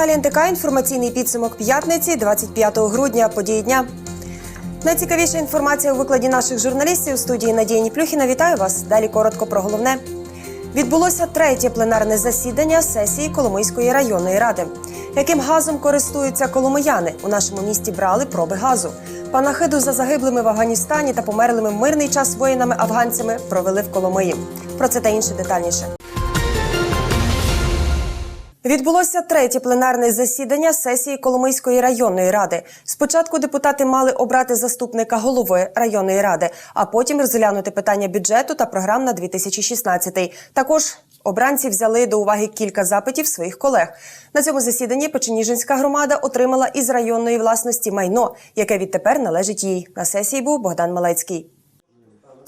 телеканалі НТК інформаційний підсумок п'ятниці, 25 грудня, події дня. Найцікавіша інформація у викладі наших журналістів у студії Надії Ніплюхіна. Вітаю вас. Далі коротко про головне. Відбулося третє пленарне засідання сесії Коломийської районної ради. Яким газом користуються коломияни? У нашому місті брали проби газу. Панахиду за загиблими в Афганістані та померлими мирний час воїнами-афганцями провели в Коломиї. Про це та інше детальніше. Відбулося третє пленарне засідання сесії Коломийської районної ради. Спочатку депутати мали обрати заступника голови районної ради, а потім розглянути питання бюджету та програм на 2016. Також обранці взяли до уваги кілька запитів своїх колег. На цьому засіданні Печеніжинська громада отримала із районної власності майно, яке відтепер належить їй. На сесії був Богдан Малецький.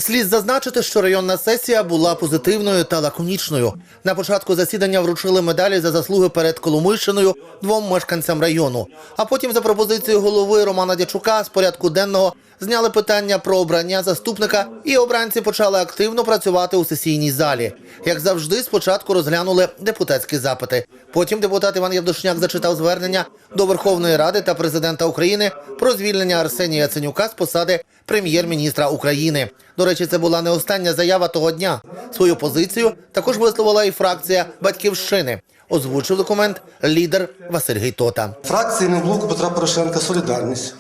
Слід зазначити, що районна сесія була позитивною та лаконічною. На початку засідання вручили медалі за заслуги перед Коломийщиною двом мешканцям району. А потім, за пропозицією голови Романа Дячука, з порядку денного зняли питання про обрання заступника, і обранці почали активно працювати у сесійній залі. Як завжди, спочатку розглянули депутатські запити. Потім депутат Іван Євдошняк зачитав звернення до Верховної Ради та президента України про звільнення Арсенія Яценюка з посади прем'єр-міністра України. До речі, це була не остання заява того дня. Свою позицію також висловила і фракція батьківщини. Озвучив документ лідер Василь Гейтота. Фракції блоку Петра Порошенка Солідарність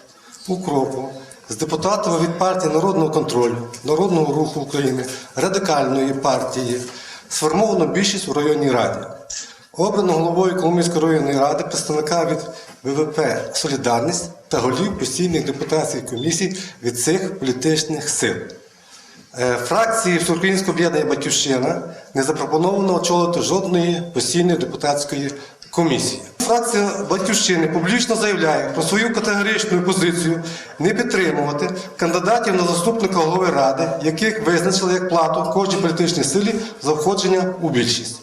укропу з депутатами від партії Народного контролю, Народного руху України, радикальної партії сформовано більшість у районній раді. Обрано головою Коломийської районної ради представника від ВВП Солідарність та голів постійних депутатських комісій від цих політичних сил. Е, Фракції Всеукраїнського об'єднання Батьківщина не запропоновано очолити жодної постійної депутатської комісії. Фракція Батьківщини публічно заявляє про свою категоричну позицію не підтримувати кандидатів на заступника голови ради, яких визначили як плату кожній політичній силі за входження у більшість.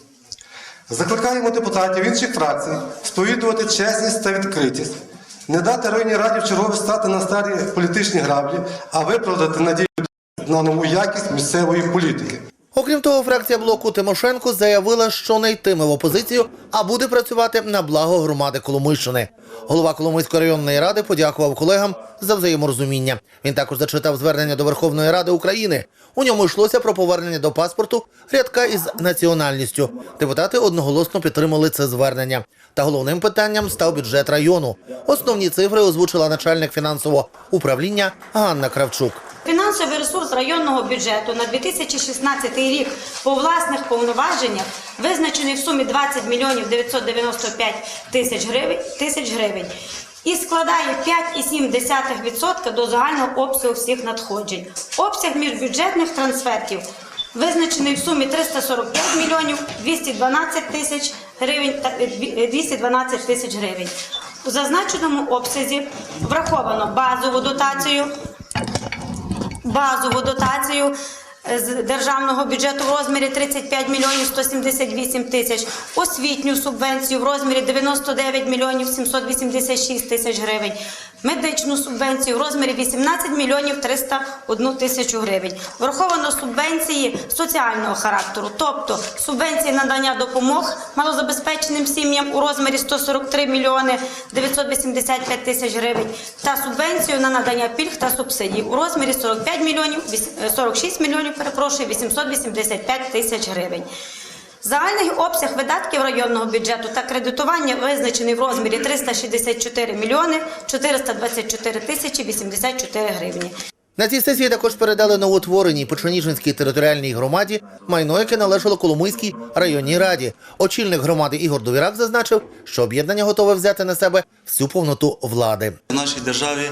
Закликаємо депутатів інших фракцій сповідувати чесність та відкритість, не дати районній раді в чергове стати на старі політичні граблі, а виправдати надію на нову якість місцевої політики. Окрім того, фракція блоку Тимошенко заявила, що не йтиме в опозицію, а буде працювати на благо громади Коломийщини. Голова Коломийської районної ради подякував колегам за взаєморозуміння. Він також зачитав звернення до Верховної Ради України. У ньому йшлося про повернення до паспорту рядка із національністю. Депутати одноголосно підтримали це звернення. Та головним питанням став бюджет району. Основні цифри озвучила начальник фінансового управління Ганна Кравчук. Фінансовий ресурс районного бюджету на 2016 рік по власних повноваженнях визначений в сумі 20 мільйонів 995 тисяч гривень, тисяч гривень і складає 5,7% до загального обсягу всіх надходжень. Обсяг міжбюджетних трансфертів визначений в сумі 345 мільйонів 212 тисяч гривень та е, 212 тисяч гривень. У зазначеному обсязі враховано базову дотацію базову дотацію е, з державного бюджету в розмірі 35 мільйонів 178 тисяч, освітню субвенцію в розмірі 99 мільйонів 786 тисяч гривень, медичну субвенцію в розмірі 18 мільйонів 301 тисячу гривень. Враховано субвенції соціального характеру, тобто субвенції надання допомог малозабезпеченим сім'ям у розмірі 143 мільйони 985 тисяч гривень та субвенцію на надання пільг та субсидій у розмірі 45 мільйонів, віс- е, 46 мільйонів, перепрошую, 885 тисяч гривень. Загальний обсяг видатків районного бюджету та кредитування визначений в розмірі 364 мільйони 424 тисячі 84 гривні. На цій сесії також передали новотвореній Печеніжинській територіальній громаді майно, яке належало Коломийській районній раді. Очільник громади Ігор Довірак зазначив, що об'єднання готове взяти на себе всю повноту влади. В нашій державі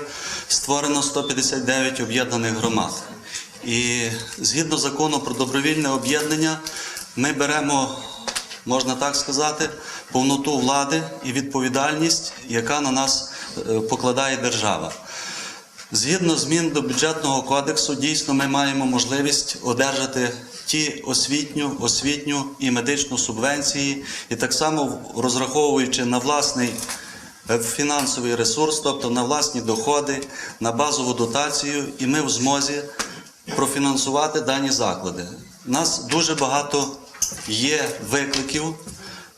створено 159 об'єднаних громад. І згідно закону про добровільне об'єднання, ми беремо, можна так сказати, повноту влади і відповідальність, яка на нас е, покладає держава. Згідно змін до бюджетного кодексу, дійсно ми маємо можливість одержати ті освітню, освітню і медичну субвенції, і так само розраховуючи на власний е, фінансовий ресурс, тобто на власні доходи, на базову дотацію, і ми в змозі профінансувати дані заклади. У нас дуже багато є викликів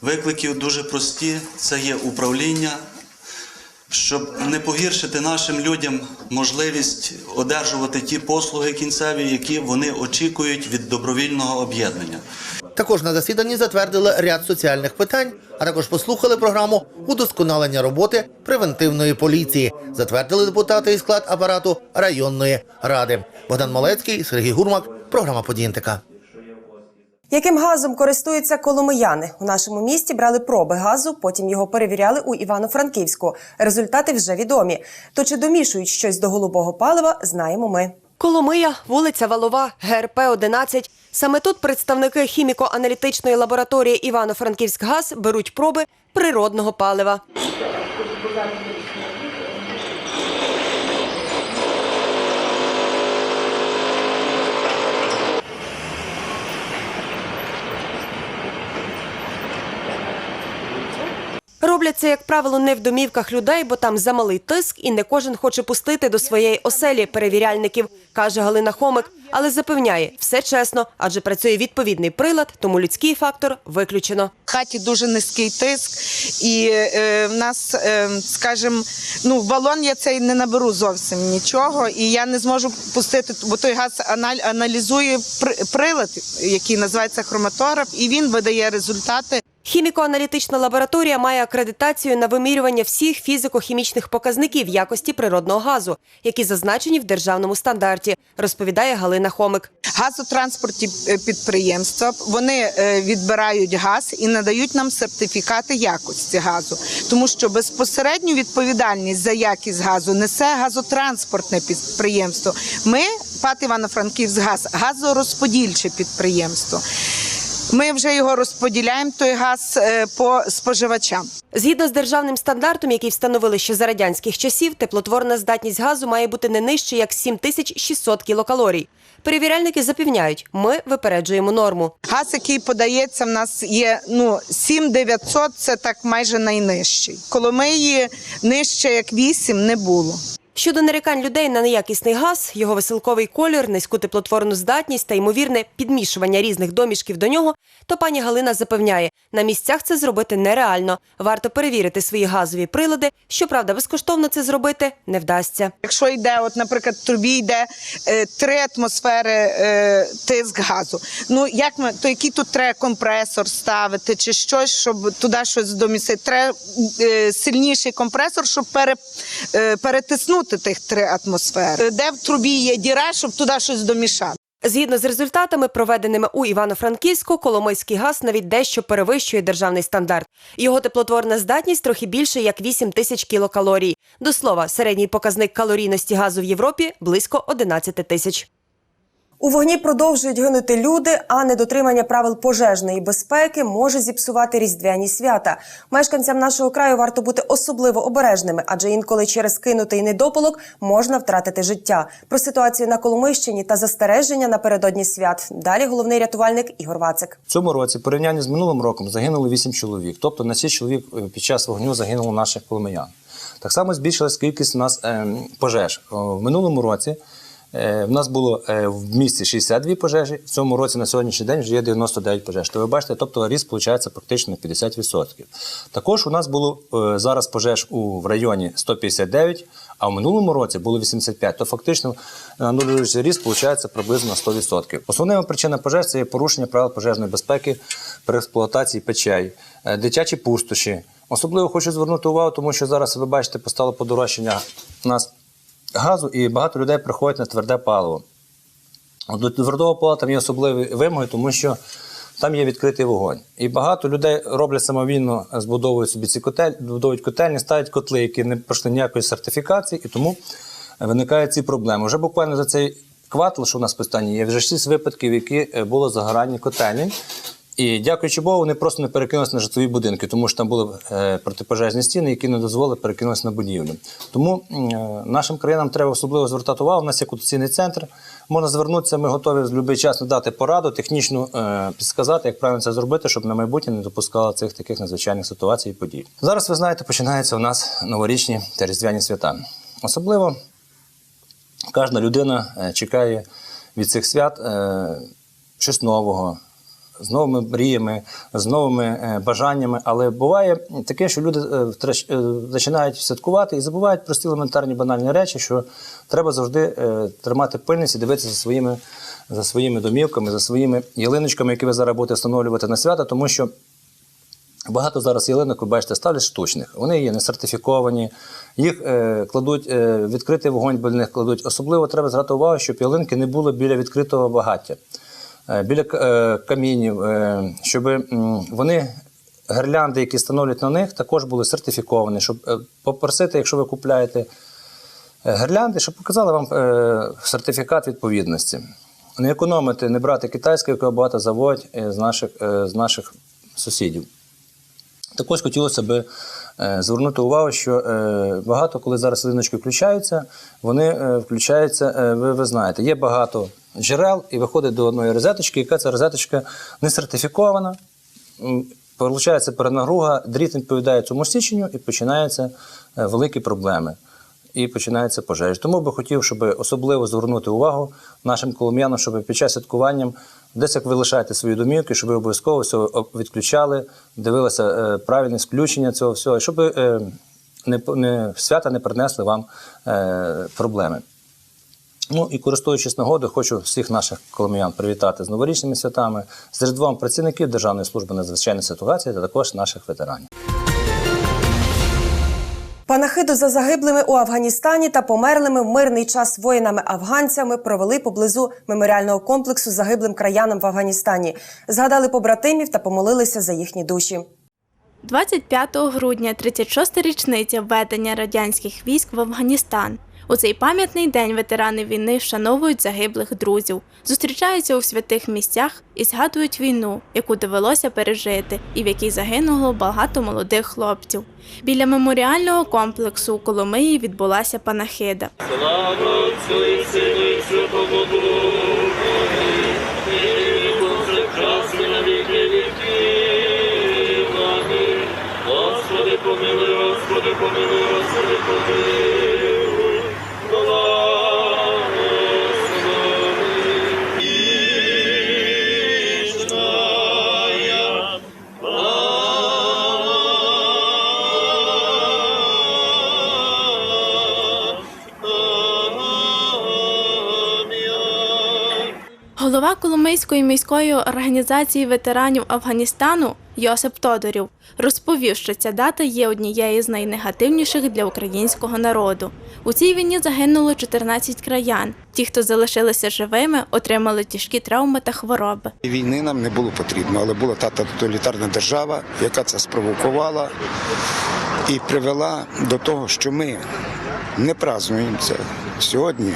Виклики дуже прості: це є управління, щоб не погіршити нашим людям можливість одержувати ті послуги кінцеві, які вони очікують від добровільного об'єднання. Також на засіданні затвердили ряд соціальних питань, а також послухали програму удосконалення роботи превентивної поліції. Затвердили депутати і склад апарату районної ради. Богдан Малецький, Сергій Гурмак, програма «Події НТК». Яким газом користуються коломияни? У нашому місті брали проби газу, потім його перевіряли у Івано-Франківську. Результати вже відомі. То чи домішують щось до голубого палива, знаємо ми. Коломия, вулиця Валова, ГРП 11. Саме тут представники хіміко-аналітичної лабораторії Івано-Франківськгаз беруть проби природного палива. Роблять це, як правило, не в домівках людей, бо там замалий тиск, і не кожен хоче пустити до своєї оселі перевіряльників, каже Галина Хомик. Але запевняє, все чесно, адже працює відповідний прилад, тому людський фактор виключено. В хаті дуже низький тиск, і е, в нас, е, скажімо, ну, в балон я цей не наберу зовсім нічого, і я не зможу пустити, бо той газ аналізує прилад, який називається хроматограф, і він видає результати. Хіміко-аналітична лабораторія має акредитацію на вимірювання всіх фізико-хімічних показників якості природного газу, які зазначені в державному стандарті, розповідає Галина Хомик. Газотранспортні е, підприємства вони е, відбирають газ і надають нам сертифікати якості газу, тому що безпосередню відповідальність за якість газу несе газотранспортне підприємство. Ми ПАТ Івано-Франківськгаз, газорозподільче підприємство. Ми вже його розподіляємо той газ е, по споживачам. Згідно з державним стандартом, який встановили ще за радянських часів, теплотворна здатність газу має бути не нижче як 7600 кілокалорій. Перевіряльники запевняють, ми випереджуємо норму. Газ, який подається, в нас є ну 7900, це так майже найнижчий. Коломиї нижче як 8 не було. Щодо нарікань людей на неякісний газ, його веселковий колір, низьку теплотворну здатність та ймовірне підмішування різних домішків до нього, то пані Галина запевняє, на місцях це зробити нереально. Варто перевірити свої газові прилади. Щоправда, безкоштовно це зробити не вдасться. Якщо йде, от, наприклад, в трубі йде е, три атмосфери е, тиск газу. Ну як ми то який тут треба компресор ставити, чи щось, щоб туди щось домісити? Треба е, сильніший компресор, щоб пере, е, перетиснути тих три атмосфери. Де в трубі є діра, щоб туди щось домішати. Згідно з результатами, проведеними у Івано-Франківську, Коломийський газ навіть дещо перевищує державний стандарт. Його теплотворна здатність трохи більше як 8 тисяч кілокалорій. До слова, середній показник калорійності газу в Європі близько 11 тисяч. У вогні продовжують гинути люди, а недотримання правил пожежної безпеки може зіпсувати різдвяні свята. Мешканцям нашого краю варто бути особливо обережними, адже інколи через кинутий недопалок можна втратити життя. Про ситуацію на Коломийщині та застереження напередодні свят. Далі головний рятувальник Ігор Вацик. В цьому році, в порівнянні з минулим роком, загинули 8 чоловік. Тобто на 6 чоловік е, під час вогню загинуло наших коломиян. Так само збільшилась кількість у нас е, пожеж. В минулому році в нас було е, в місті 62 пожежі, в цьому році на сьогоднішній день вже є 99 пожеж. То ви бачите, тобто ріст виходить практично на 50%. Також у нас було е, зараз пожеж у в районі 159, а в минулому році було 85. То фактично на нулюючий ріст виходить приблизно на 100%. Основними причинами пожеж це є порушення правил пожежної безпеки при експлуатації печей, е, дитячі пустоші. Особливо хочу звернути увагу, тому що зараз ви бачите, постало подорожчання нас газу, і багато людей приходять на тверде паливо. До твердого палива там є особливі вимоги, тому що там є відкритий вогонь. І багато людей роблять самовільно, збудовують собі ці котель, будують котельні, ставлять котли, які не пройшли ніякої сертифікації, і тому виникають ці проблеми. Вже буквально за цей квартал, що у нас питання, є вже шість випадків, які е, було загорання котельні. І дякуючи Богу, вони просто не перекинулися на житлові будинки, тому що там були е, протипожежні стіни, які не дозволили перекинутися на будівлю. Тому е, нашим країнам треба особливо звертати увагу. У нас є кутаційний центр. Можна звернутися, ми готові в будь-який час надати пораду, технічну е, підсказати, як правильно це зробити, щоб на майбутнє не допускало цих таких надзвичайних ситуацій і подій. Зараз ви знаєте, починаються у нас новорічні та різдвяні свята. Особливо кожна людина чекає від цих свят щось нового, з новими мріями, з новими е, бажаннями. Але буває таке, що люди е, е, починають святкувати і забувають прості елементарні банальні речі, що треба завжди тримати пильність і дивитися за своїми, за своїми домівками, за своїми ялиночками, які ви зараз будете встановлювати на свята, тому що. Багато зараз ялинок, ви бачите, ставлять штучних. Вони є не сертифіковані, їх е, кладуть е, відкритий вогонь, біля них кладуть. Особливо треба звертати увагу, щоб ялинки не були біля відкритого багаття, біля е, камінів, е, щоб вони. Гірлянди, які встановлюють на них, також були сертифіковані, щоб е, попросити, якщо ви купляєте е, гірлянди, щоб показали вам е, сертифікат відповідності. Не економити, не брати китайське, яке багато заводять е, з наших, е, з наших сусідів. Також хотілося б е, звернути увагу, що е, багато, коли зараз ялиночки включаються, вони е, включаються, е, ви, ви знаєте, є багато джерел і виходить до одної розеточки, яка ця розеточка не сертифікована. Получається перенагруга, дріт відповідає цьому січенню і починаються е, великі проблеми. І починаються пожежі. Тому би хотів, щоб особливо звернути увагу нашим колом'янам, щоб під час святкування, десь як ви лишаєте свої домівки, щоб ви обов'язково все відключали, дивилися е, правильність включення цього всього, щоб е, не, свята не принесли вам проблеми. Ну і користуючись нагодою, хочу всіх наших коломиян привітати з новорічними святами, з Різдвом працівників Державної служби надзвичайної ситуації та також наших ветеранів. Панахиду за загиблими у Афганістані та померлими в мирний час воїнами-афганцями провели поблизу меморіального комплексу загиблим краянам в Афганістані. Згадали побратимів та помолилися за їхні душі. 25 грудня 36-та річниця введення радянських військ в Афганістан. У цей пам'ятний день ветерани війни вшановують загиблих друзів, зустрічаються у святих місцях і згадують війну, яку довелося пережити, і в якій загинуло багато молодих хлопців. Біля меморіального комплексу у Коломиї відбулася панахида. Голова Коломийської міської організації ветеранів Афганістану Йосип Тодорів розповів, що ця дата є однією з найнегативніших для українського народу. У цій війні загинуло 14 краян. Ті, хто залишилися живими, отримали тяжкі травми та хвороби. Війни нам не було потрібно, але була та тоталітарна держава, яка це спровокувала і привела до того, що ми не празднуємо це сьогодні.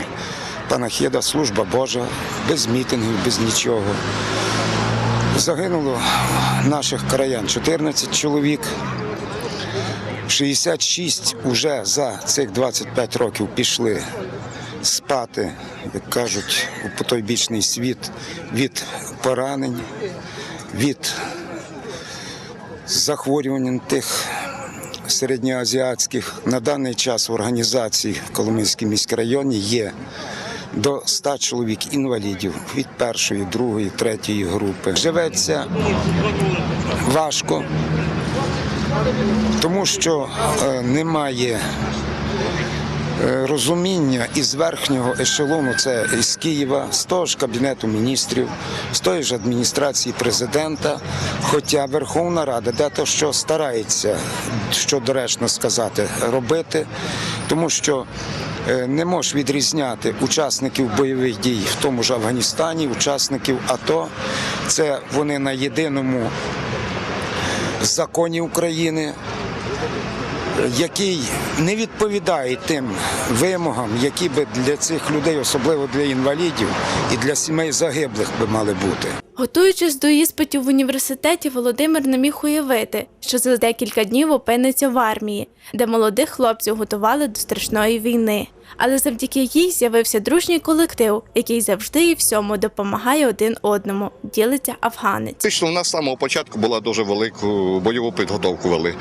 Панахіда, служба Божа, без мітингів, без нічого. Загинуло наших краян 14 чоловік. 66 уже за цих 25 років пішли спати, як кажуть, у потойбічний світ від поранень, від захворювань тих середньоазіатських. На даний час в організації в Коломийській міськрайоні є до 100 чоловік інвалідів від першої, другої, третьої групи. Живеться важко, тому що е, немає розуміння із верхнього ешелону, це із Києва, з того ж Кабінету міністрів, з тої ж адміністрації президента. Хоча Верховна Рада дето що старається, що доречно сказати, робити, тому що е, не можеш відрізняти учасників бойових дій в тому ж Афганістані, учасників АТО. Це вони на єдиному законі України який не відповідає тим вимогам, які би для цих людей, особливо для інвалідів і для сімей загиблих, би мали бути. Готуючись до іспитів в університеті, Володимир не міг уявити, що за декілька днів опиниться в армії, де молодих хлопців готували до страшної війни. Але завдяки їй з'явився дружній колектив, який завжди і всьому допомагає один одному. Ділиться афганець. Фактично, у нас з самого початку була дуже велику бойову підготовку вели.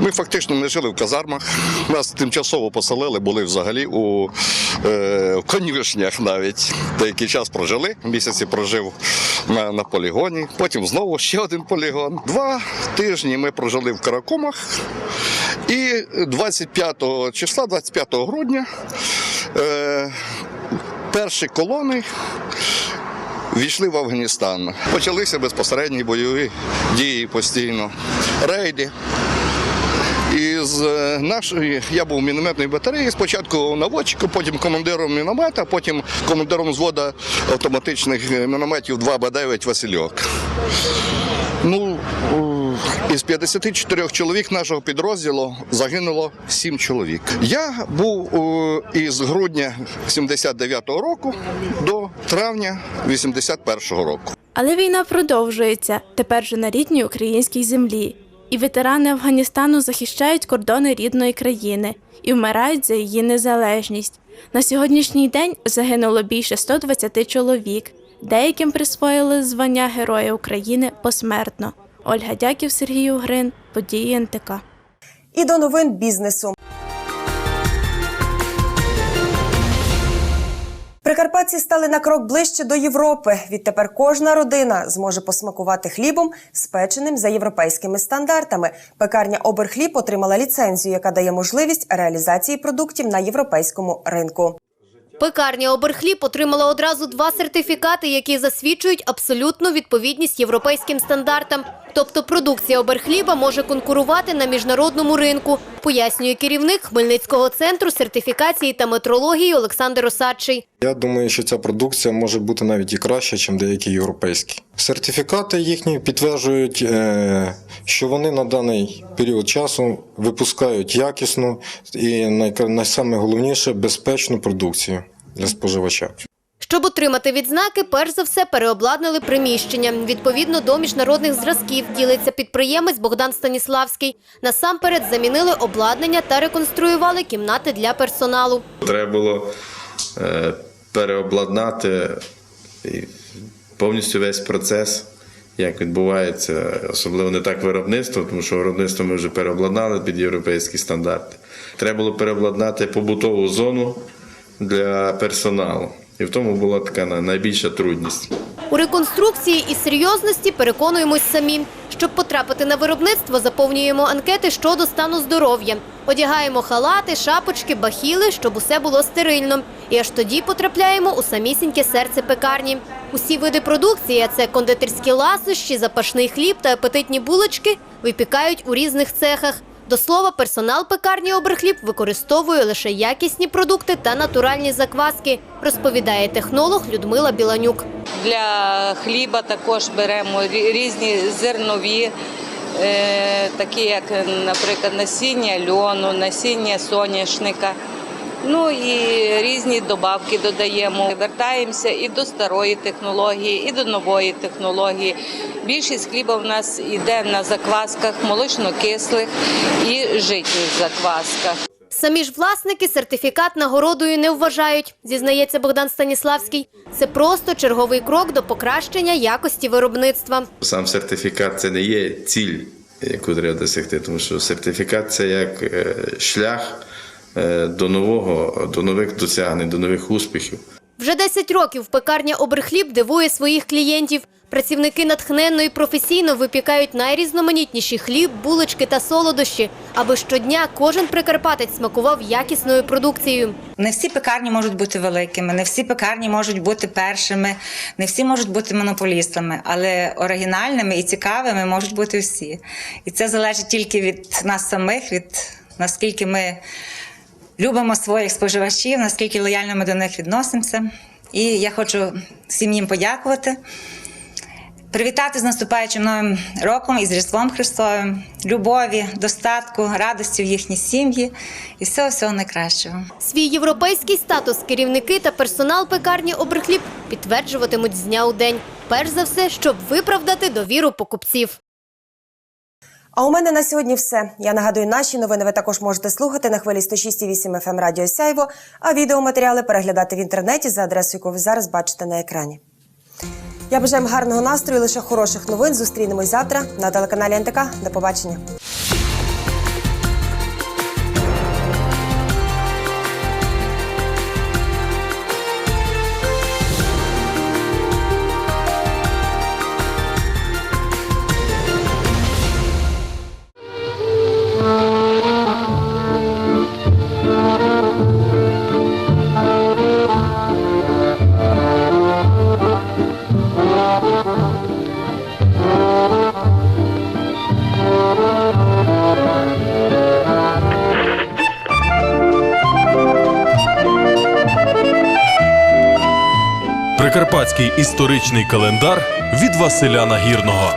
Ми фактично не жили в казармах. Нас тимчасово поселили, були взагалі у е, конюшнях навіть. Деякий час прожили. Місяці прожив на на, полігоні, потім знову ще один полігон. Два тижні ми прожили в Каракумах. І 25 числа, 25 грудня, е, перші колони війшли в Афганістан. Почалися безпосередні бойові дії постійно, рейди. Із е, нашої я був в мінометній батареї, спочатку наводчиком, потім командиром міномета, потім командиром взводу автоматичних е, мінометів 2Б9 Васильок. Ну, е, із 54 чоловік нашого підрозділу загинуло 7 чоловік. Я був е, із грудня 79-го року до травня 81-го року. Але війна продовжується тепер же на рідній українській землі. І ветерани Афганістану захищають кордони рідної країни і вмирають за її незалежність. На сьогоднішній день загинуло більше 120 чоловік. Деяким присвоїли звання Героя України посмертно. Ольга Дяків, Сергій Угрин, події НТК. І до новин бізнесу. Прикарпатці стали на крок ближче до Європи. Відтепер кожна родина зможе посмакувати хлібом, спеченим за європейськими стандартами. Пекарня Оберхліб отримала ліцензію, яка дає можливість реалізації продуктів на європейському ринку. Пекарня Оберхліб отримала одразу два сертифікати, які засвідчують абсолютну відповідність європейським стандартам. Тобто продукція Оберхліба може конкурувати на міжнародному ринку, пояснює керівник Хмельницького центру сертифікації та метрології Олександр Осадчий. Я думаю, що ця продукція може бути навіть і краща, ніж деякі європейські. Сертифікати їхні підтверджують, е, що вони на даний період часу випускають якісну і найсамайголовніше безпечну продукцію для споживача. Щоб отримати відзнаки, перш за все переобладнали приміщення. Відповідно до міжнародних зразків ділиться підприємець Богдан Станіславський. Насамперед замінили обладнання та реконструювали кімнати для персоналу. Треба було е, переобладнати повністю весь процес, як відбувається, особливо не так виробництво, тому що виробництво ми вже переобладнали під європейські стандарти. Треба було переобладнати побутову зону для персоналу. І в тому була така на- найбільша трудність. У реконструкції і серйозності переконуємось самі. Щоб потрапити на виробництво, заповнюємо анкети щодо стану здоров'я. Одягаємо халати, шапочки, бахіли, щоб усе було стерильно. І аж тоді потрапляємо у самісіньке серце пекарні. Усі види продукції, а це кондитерські ласощі, запашний хліб та апетитні булочки, випікають у різних цехах. До слова, персонал пекарні Оберхліб використовує лише якісні продукти та натуральні закваски, розповідає технолог Людмила Біланюк. Для хліба також беремо різні зернові, е, такі як, наприклад, насіння льону, насіння соняшника. Ну і різні добавки додаємо. Вертаємося і до старої технології, і до нової технології. Більшість хліба в нас йде на заквасках молочно-кислих і житніх заквасках. Самі ж власники сертифікат нагородою не вважають, зізнається Богдан Станіславський. Це просто черговий крок до покращення якості виробництва. Сам сертифікат це не є ціль, яку треба досягти, тому що сертифікат це як е, шлях до нового, до нових досягнень, до нових успіхів. Вже 10 років пекарня Оберхліб дивує своїх клієнтів. Працівники натхненно і професійно випікають найрізноманітніші хліб, булочки та солодощі, аби щодня кожен прикарпатець смакував якісною продукцією. Не всі пекарні можуть бути великими, не всі пекарні можуть бути першими, не всі можуть бути монополістами, але оригінальними і цікавими можуть бути всі. І це залежить тільки від нас самих, від наскільки ми любимо своїх споживачів, наскільки лояльно ми до них відносимося. І я хочу всім їм подякувати. Привітати з наступаючим новим роком і з Різдвом Христовим, любові, достатку, радості в їхній сім'ї і всього всього найкращого. Свій європейський статус керівники та персонал пекарні Оберхліб підтверджуватимуть з дня у день. Перш за все, щоб виправдати довіру покупців. А у мене на сьогодні все. Я нагадую, наші новини ви також можете слухати на хвилі 106,8 FM Радіо Сяйво, а відеоматеріали переглядати в інтернеті за адресою, яку ви зараз бачите на екрані. Я бажаю вам гарного настрою, лише хороших новин. Зустрінемось завтра на телеканалі НТК. До побачення. Прикарпатський історичний календар від Василя Нагірного.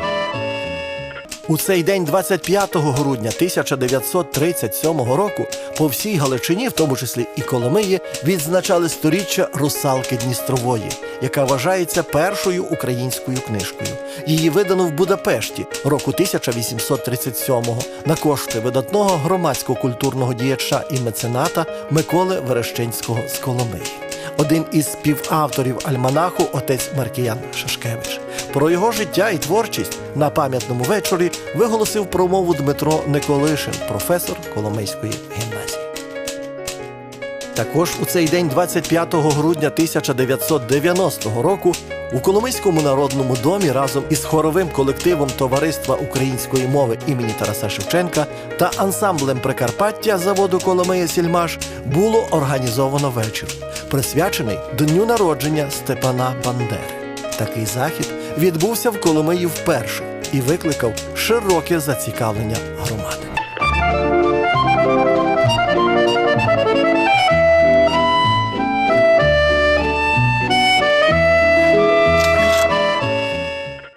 У цей день, 25 грудня 1937 року, по всій Галичині, в тому числі і Коломиї, відзначали сторіччя русалки Дністрової, яка вважається першою українською книжкою. Її видано в Будапешті року 1837-го на кошти видатного громадсько-культурного діяча і мецената Миколи Верещинського з Коломиї. Один із співавторів альманаху отець Маркіян Шашкевич. Про його життя і творчість на пам'ятному вечорі виголосив промову Дмитро Николишин, професор Коломийської гімназії. Також у цей день, 25 грудня 1990 року, у Коломийському народному домі разом із хоровим колективом Товариства української мови імені Тараса Шевченка та ансамблем Прикарпаття заводу Коломия Сільмаш було організовано вечір, присвячений дню народження Степана Бандери. Такий захід відбувся в Коломиї вперше і викликав широке зацікавлення громади.